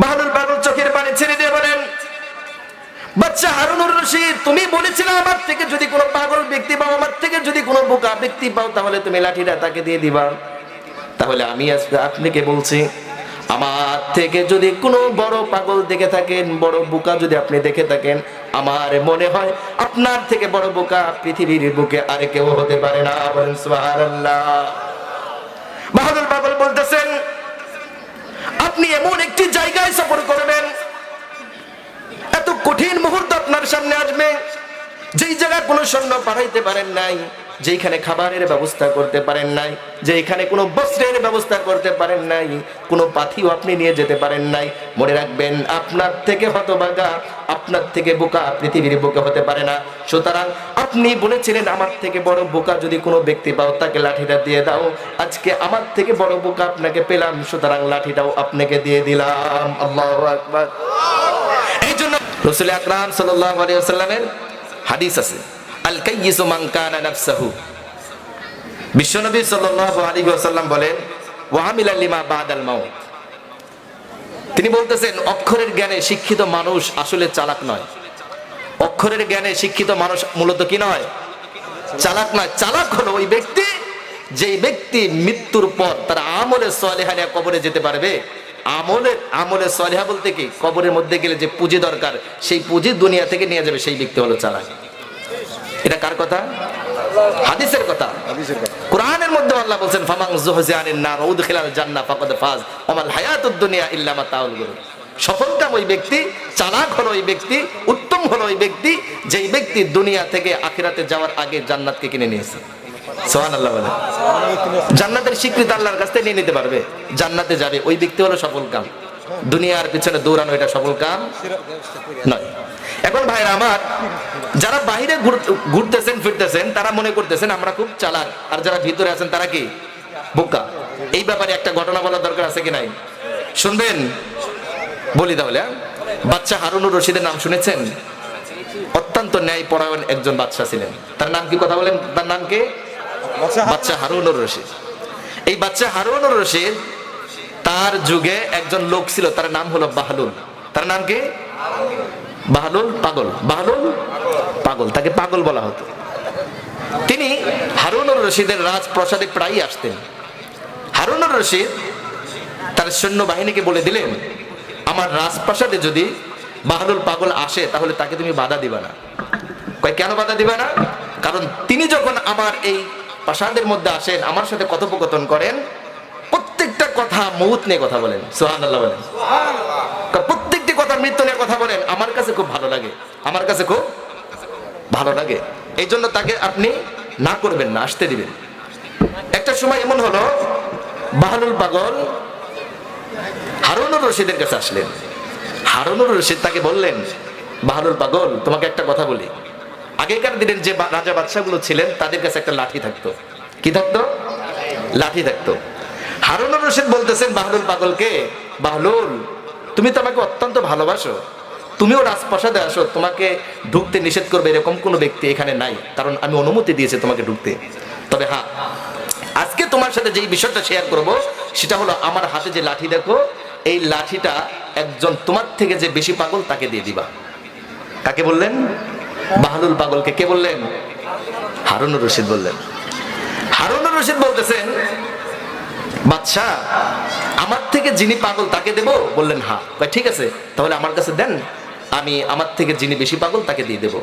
বাহাদুর পাগল চোখের পানি ছেড়ে দিয়ে বলেন বাচ্চা হারুনুর রশিদ, তুমি বলেছিলে আমার থেকে যদি কোনো পাগল ব্যক্তি পাও, আমার থেকে যদি কোনো বোকা ব্যক্তি পাও, তাহলে তুমি লাঠিটা তাকে দিয়ে দিবা। তাহলে আমি আজকে আপনাকে বলছি, আমার থেকে যদি কোনো বড় পাগল দেখে থাকেন, বড় বোকা যদি আপনি দেখে থাকেন, আমার মনে হয় আপনার থেকে বড় বোকা পৃথিবীর বুকে আর কেউ হতে পারে না। বলেন, সুবহানাল্লাহ। বাহাদুর পাগল বলতেছেন আপনি এমন একটি জায়গায় সফর করবেন, এত কঠিন মুহূর্ত আপনার সামনে আসবে, যেই জায়গায় কোনো সৈন্য পাঠাইতে পারেন নাই। যেখানে খাবারের ব্যবস্থা করতে পারেন নাই যেখানে কোনো বস্ত্রের ব্যবস্থা করতে পারেন নাই, কোনো পাথিও আপনি নিয়ে যেতে পারেন নাই, মনে রাখবেন আপনার থেকে হতবাগা আপনার থেকে বোকা পৃথিবীর বোকা হতে পারে না। সুতরাং আপনি বলেছিলেন, আমার থেকে বড় বোকা যদি কোনো ব্যক্তি পাও, তাকে লাঠিটা দিয়ে দাও। আজকে আমার থেকে বড় বোকা আপনাকে পেলাম, সুতরাং লাঠিটাও আপনাকে দিয়ে দিলাম। আল্লাহ আকবার। এই জন্য রসুল আকরাম সাল্লামের হাদিস আছে। বিশ্বনবী সাল্লাল্লাহু বলেন তিনি বলতেছেন, অক্ষরের জ্ঞানে শিক্ষিত মানুষ আসলে চালাক নয়। অক্ষরের জ্ঞানে শিক্ষিত মানুষ মূলত কি নয়? চালাক নয়। চালাক হলো ওই ব্যক্তি, যেই ব্যক্তি মৃত্যুর পর তার আমলে সলেহা কবরে যেতে পারবে। আমলের আমলে সলেহা বলতে কি? কবরের মধ্যে গেলে যে পুঁজি দরকার, সেই পুঁজি দুনিয়া থেকে নিয়ে যাবে, সেই ব্যক্তি হলো চালাক। এটা কার কথা? হাদিসের কথা। কোরআনের মধ্যে আল্লাহ বলছেন ফামাং জুহজিয়ানিন নার উদখিলাল জান্নাহ ফাকাদ ফাজ। ওমাল হায়াতুদ দুনিয়া ইল্লা মাতাউল গুরুর সফলকাম ওই ব্যক্তি চালাক হলো ওই ব্যক্তি উত্তম হলো ওই ব্যক্তি যেই ব্যক্তি দুনিয়া থেকে আখিরাতে যাওয়ার আগে জান্নাতকে কিনে নিয়েছে। সুবহানাল্লাহ বলে জান্নাতের স্বীকৃতি আল্লাহর কাছ থেকে নিয়ে নিতে পারবে। জান্নাতে যাবে। ওই ব্যক্তি হলো সফল কাম। দুনিয়ার পিছনে দৌড়ানো এটা সফল কাম নয়। এখন ভাইরা আমার যারা বাইরে ঘুর- ঘুরতেছেন ফিরতেছেন তারা মনে করতেছেন আমরা খুব চালাক। আর যারা ভিতরে আছেন তারা কি? বোকা। এই ব্যাপারে একটা ঘটনা বলার দরকার আছে কি নাই? শুনবেন? বলি তাহলে হ্যাঁ? বাচ্চা হারুনুর রশিদের নাম শুনেছেন? অত্যন্ত ন্যায় পরায়ণ একজন বাচ্চা ছিলেন। তার নাম কি কথা বলেন? তার নাম কি? বাচ্চা হারুনুর রশিদ। এই বাচ্চা হারুনুর রশিদ তার যুগে একজন লোক ছিল তার নাম হলো বাহলুল তার নাম কি? বাহলুল পাগল। বাহলুল পাগল তাকে পাগল বলা হতো। তিনি হারুনুর রশিদের রাজপ্রাসাদে প্রায়ই আসতেন। হারুনুর রশিদ তার সৈন্য বাহিনীকে বলে দিলেন আমার রাজপ্রাসাদে যদি বাহলুল পাগল আসে তাহলে তাকে তুমি বাধা দিবা না। কয় কেন বাধা দিবা না? কারণ তিনি যখন আমার এই প্রাসাদের মধ্যে আসেন আমার সাথে কথোপকথন করেন প্রত্যেকটা কথা মৌত নিয়ে কথা বলেন। সোহান আল্লাহ বলেন কা- কথা বলেন, আমার কাছে খুব ভালো লাগে। আমার কাছে খুব ভালো লাগে। এই জন্য তাকে আপনি না করবেন না, আসতে দিবেন। একটা সময় এমন হলো বাহালুল পাগল হারুনুর রশিদের কাছে আসলেন। হারুনুর রশিদ তাকে বললেন বাহালুল পাগল, তোমাকে একটা কথা বলি। আগেকার দিনের যে রাজা বাদশাগুলো ছিলেন, তাদের কাছে একটা লাঠি থাকতো। কি থাকতো? লাঠি থাকতো। হারুনুর রশিদ বলতেছেন বাহলুল পাগলকে বাহলুল তুমি তো আমাকে অত্যন্ত ভালোবাসো। তুমিও রাজপ্রাসাদে আসো, তোমাকে ঢুকতে নিষেধ করবে এরকম কোনো ব্যক্তি এখানে নাই, কারণ আমি অনুমতি দিয়েছি তোমাকে ঢুকতে। তবে হ্যাঁ আজকে তোমার সাথে যেই বিষয়টা শেয়ার করব, সেটা হলো আমার হাতে যে লাঠি দেখো, এই লাঠিটা একজন তোমার থেকে যে বেশি পাগল তাকে দিয়ে দিবা। কাকে বললেন? বাহলুল পাগলকে। কে বললেন? হারুনুর রশিদ বললেন। হারুনুর রশিদ বলতেছেন বাচ্চা আমার থেকে যিনি পাগল তাকে দেব? বললেন হ্যাঁ ঠিক আছে তাহলে আমার কাছে দেন আমি আমার থেকে যিনি বেশি পাগল তাকে দিয়ে দেব।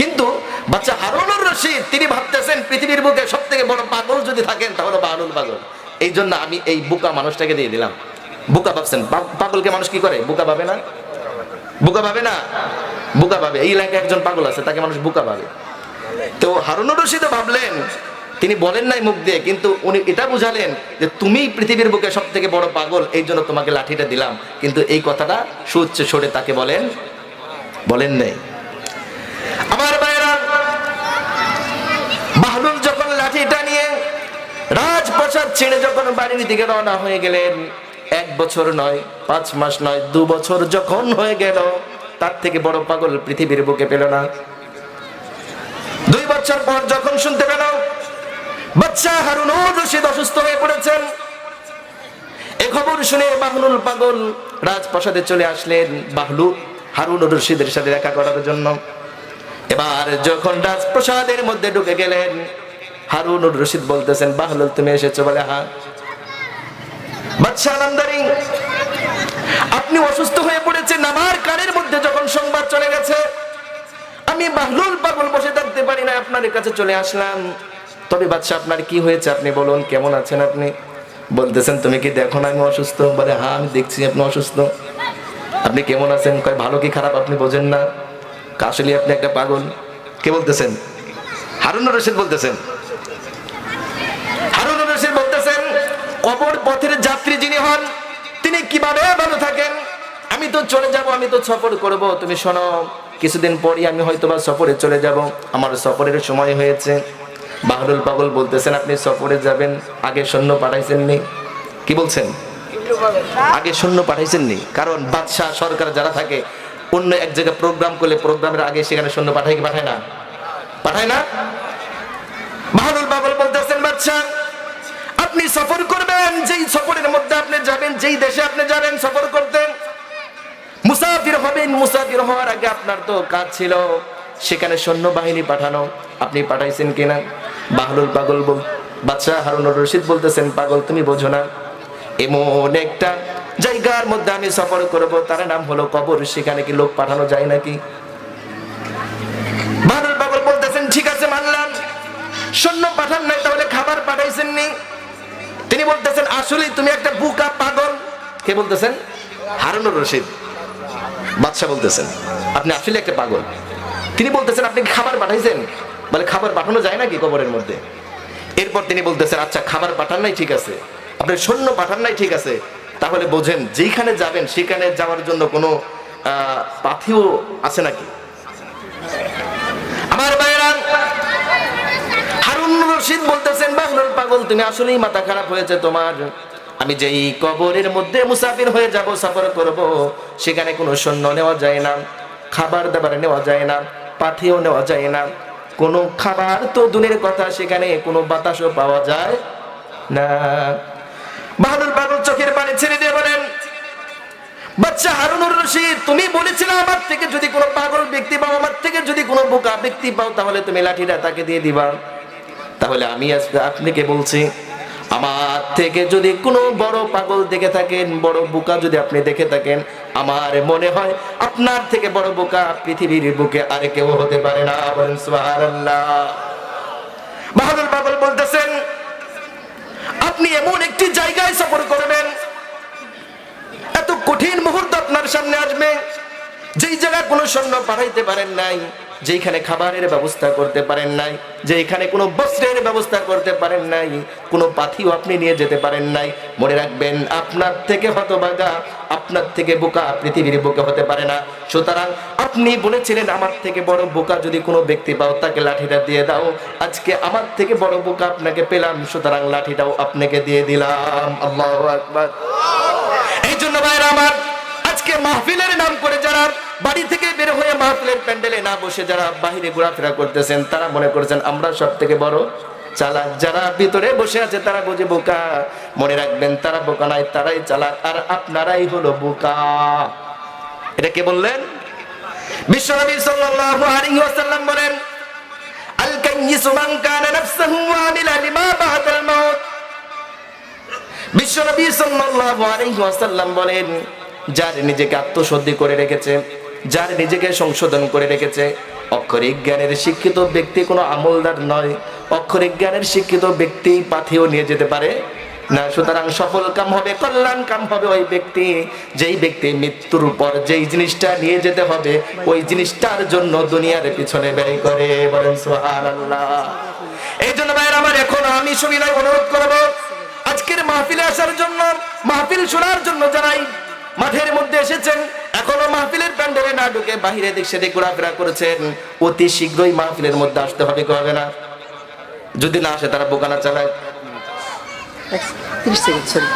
কিন্তু বাচ্চা হারুনুর রশিদ তিনি ভাবতেছেন পৃথিবীর বুকে সব থেকে বড় পাগল যদি থাকেন তাহলে বাহলুল পাগল। এই জন্য আমি এই বুকা মানুষটাকে দিয়ে দিলাম। বুকা ভাবছেন পাগলকে মানুষ কি করে? বুকা ভাবে না? বুকা ভাবে না? বুকা ভাবে। এই এলাকায় একজন পাগল আছে তাকে মানুষ বুকা ভাবে। তো হারুনুর রশিদও ভাবলেন তিনি বলেন নাই মুখ দিয়ে, কিন্তু উনি এটা বুঝালেন যে তুমি পৃথিবীর বুকে সব থেকে বড় পাগল, এই জন্য তোমাকে লাঠিটা দিলাম। কিন্তু এই কথাটা সুচ্চ সরে তাকে বলেন বলেন নাই। আমার ভাইরা বাহলুল যখন লাঠিটা নিয়ে রাজপ্রসাদ ছেড়ে যখন বাড়ির দিকে রওনা হয়ে গেলেন, এক বছর নয়, পাঁচ মাস নয়, দু বছর যখন হয়ে গেল, তার থেকে বড় পাগল পৃথিবীর বুকে পেল না। দুই বছর পর যখন শুনতে পেল বাচ্চা হারুন রশিদ অসুস্থ হয়ে পড়েছেন। এ খবর শুনে বাহলুল পাগল রাজপ্রাসাদে চলে আসলেন বাহলু হারুন রশিদের সাথে দেখা করার জন্য। এবার যখন রাজপ্রাসাদের মধ্যে ঢুকে গেলেন, হারুন রশিদ বলতেছেন, বাহলুল, তুমি এসেছ বলে হ্যাঁ। বাদশাহ নামদারি আপনি অসুস্থ হয়ে পড়েছেন, আমার কানের মধ্যে যখন সংবাদ চলে গেছে, আমি বাহলুল পাগল বসে থাকতে পারি না আপনার কাছে চলে আসলাম। তবে বাচ্চা আপনার কি হয়েছে? আপনি বলুন, কেমন আছেন আপনি? বলতেছেন, তুমি কি দেখো না আমি অসুস্থ? বলে হ্যাঁ আমি দেখছি আপনি অসুস্থ। আপনি কেমন আছেন? কয়, ভালো কি খারাপ আপনি বোঝেন না। আসলে আপনি একটা পাগল। কে বলতেছেন? হারুন রশিদ বলতেছেন। হারুন রশিদ বলতেছেন, কবর পথের যাত্রী যিনি হন, তিনি কীভাবে ভালো থাকেন? আমি তো চলে যাব, আমি তো সফর করব। তুমি শোনো, কিছুদিন পরই আমি হয়তো বা সফরে চলে যাব। আমার সফরের সময় হয়েছে। বাহরুল পাগল বলতেছেন, আপনি সফরে যাবেন, আগে সৈন্য পাঠাইছেননি? কি বলছেন? আগে সৈন্য পাঠাইছেননি? কারণ বাদশাহ সরকার যারা থাকে, অন্য এক জায়গায় প্রোগ্রাম করলে প্রোগ্রামের আগে সেখানে সৈন্য পাঠায় কি পাঠায় না? পাঠায় না? বাহাদুর বাবুল বলতেছেন, বাদশাহ, আপনি সফর করবেন, যেই সফরের মধ্যে আপনি যাবেন, যেই দেশে আপনি যাবেন, সফর করতে মুসাফির হবেন, মুসাফির হওয়ার আগে আপনার তো কাজ ছিল, সেখানে সৈন্যবাহিনী পাঠানো। আপনি পাঠাইছেন কিনা? বাহলুল পাগল বাচ্চা হারুন রশিদ বলতেছেন, পাগল তুমি বোঝো না। এমন একটা জায়গার মধ্যে আমি সফর করব, তার নাম হলো কবর। সেখানে কি লোক পাঠানো যায় নাকি? বাহলুল পাগল বলতেছেন, ঠিক আছে, মানলাম। সৈন্য পাঠান নাই, তাহলে খাবার পাঠাইছেন নি তিনি বলতেছেন আসলে তুমি একটা বুকা পাগল। কে বলতেছেন? হারুনুর রশিদ। বাদশাহ বলতেছেন, আপনি আসলে একটা পাগল। তিনি বলতেছেন, আপনি খাবার পাঠাইছেন? বলে খাবার পাঠানো যায় নাকি কবরের মধ্যে? এরপর তিনি বলতেছেন আচ্ছা খাবার পাঠান নাই ঠিক আছে। আপনি সৈন্য পাঠান নাই ঠিক আছে। তাহলে বোঝেন যেখানে যাবেন, সেখানে যাওয়ার জন্য কোনো পাথিও আছে নাকি? আমার ভাইরা হারুন রশিদ বলতেছেন, বাংলার পাগল, তুমি আসলেই মাথা খারাপ হয়েছে তোমার। আমি যেই কবরের মধ্যে মুসাফির হয়ে যাব, সফর করব, সেখানে কোনো সৈন্য নেওয়া যায় না, খাবার দাবার নেওয়া যায় না, পাথিও নেওয়া যায় না। কোনো খাবার তো দুনের কথা, সেখানে কোনো বাতাসও পাওয়া যায় না। বাহাদুর পাগল চোখের পানি ছেড়ে দিয়ে বলেন বাচ্চা হারুনুর রশিদ, তুমি বলেছিলে আমার থেকে যদি কোনো পাগল ব্যক্তি পাও, আমার থেকে যদি কোনো বোকা ব্যক্তি পাও, তাহলে তুমি লাঠিটা তাকে দিয়ে দিবা। তাহলে আমি আজকে আপনাকে বলছি আমার থেকে যদি কোনো বড় পাগল দেখে থাকেন, বড় বোকা যদি আপনি দেখে থাকেন, আমার মনে হয় আপনার থেকে বড় বোকা পৃথিবীর বুকে আর কেউ হতে পারে না। বলেন বাহাদুর পাগল বলতেছেন, আপনি এমন একটি জায়গায় সফর করবেন, এত কঠিন মুহূর্ত আপনার সামনে আসবে যেই জায়গায় কোনো সৈন্য পাঠাইতে পারেন নাই যেখানে খাবারের ব্যবস্থা করতে পারেন নাই যেখানে কোনো বস্ত্রের ব্যবস্থা করতে পারেন নাই কোনো পাথিও আপনি নিয়ে যেতে পারেন নাই মনে রাখবেন আপনার থেকে হতবাগা আপনার থেকে বোকা পৃথিবীর বুকে হতে পারে না। সুতরাং আপনি বলেছিলেন আমার থেকে বড় বোকা যদি কোনো ব্যক্তি পাও তাকে লাঠিটা দিয়ে দাও। আজকে আমার থেকে বড় বোকা আপনাকে পেলাম সুতরাং লাঠিটাও আপনাকে দিয়ে দিলাম। আল্লাহ আকবার। এই জন্য ভাইরা আমার আজকে মাহফিলের নাম করে যারা বাড়ি থেকে বের হয়ে মাহফিলের প্যান্ডেলে না বসে যারা বাহিরে ঘোরাফেরা করতেছেন, তারা মনে করছেন আমরা সব থেকে বড় চালাক। যারা ভিতরে বসে আছে, তারা বুঝে বোকা। মনে রাখবেন, তারা বোকা নাই, তারাই চালাক। আর আপনারাই হলো বোকা। এটা কে বললেন? বিশ্বনবী সাল্লাল্লাহু আলাইহি ওয়াসাল্লাম বলেন, আল কাইয়িসু মান কানা নাফসাহু আমিলা লিমা বাদাল মাউত। বিশ্বনবী সাল্লাল্লাহু আলাইহি ওয়াসাল্লাম বলেন, যার নিজেকে আত্মশুদ্ধি করে রেখেছে যার নিজেকে সংশোধন করে রেখেছে। অক্ষরিক জ্ঞানের শিক্ষিত ব্যক্তি কোনো আমলদার নয়। অক্ষরিক জ্ঞানের শিক্ষিত ব্যক্তি পাথেও নিয়ে যেতে পারে। না, সুতরাং সফল কাম হবে, কল্যাণ কাম হবে ওই ব্যক্তি। যেই ব্যক্তি মৃত্যুর পর যেই জিনিসটা নিয়ে যেতে হবে, ওই জিনিসটার জন্য দুনিয়ার পিছনে ব্যয় করে বলেন এই জন্য ভাইয়ের আমার এখন আমি সুবিধায় অনুরোধ করব, আজকের মাহফিলে আসার জন্য, মাহফিল শোনার জন্য যারাই মাঠের মধ্যে এসেছেন। এখনও মাহফিলের প্যান্ডেলে না ঢুকে বাহিরে দিক সেদিক ঘোরাফেরা করেছেন। অতি শীঘ্রই মাহফিলের মধ্যে আসতে হবে কি হবে না? যদি না আসে তারা বোকানা চালায়। তিরিশ সেকেন্ড সরি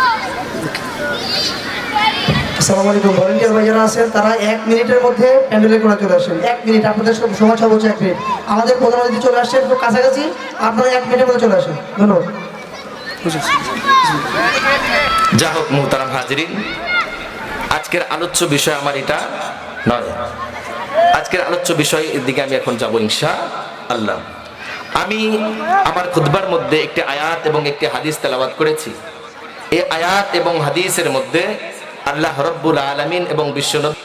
আসসালামু আলাইকুম। ভলেন্টিয়ার ভাই যারা আছেন তারা এক মিনিটের মধ্যে প্যান্ডেলে করে চলে আসেন। এক মিনিট আপনাদের সব সময় সর্বোচ্চ এক মিনিট। আমাদের প্রধান অতিথি চলে কাছাকাছি। আপনারা এক মিনিটের মধ্যে চলে আসেন। ধন্যবাদ। যা হোক মুহতারাম হাজরিন আজকের আলোচ্য বিষয় আমার এটা নয়। আজকের আলোচ্য বিষয় এর দিকে আমি এখন যাব ইনশা আল্লাহ। আমি আমার খুদবার মধ্যে একটি আয়াত এবং একটি হাদিস তেলাবাদ করেছি। এই আয়াত এবং হাদিসের মধ্যে আল্লাহ রব্বুল আলমিন এবং বিশ্বনবী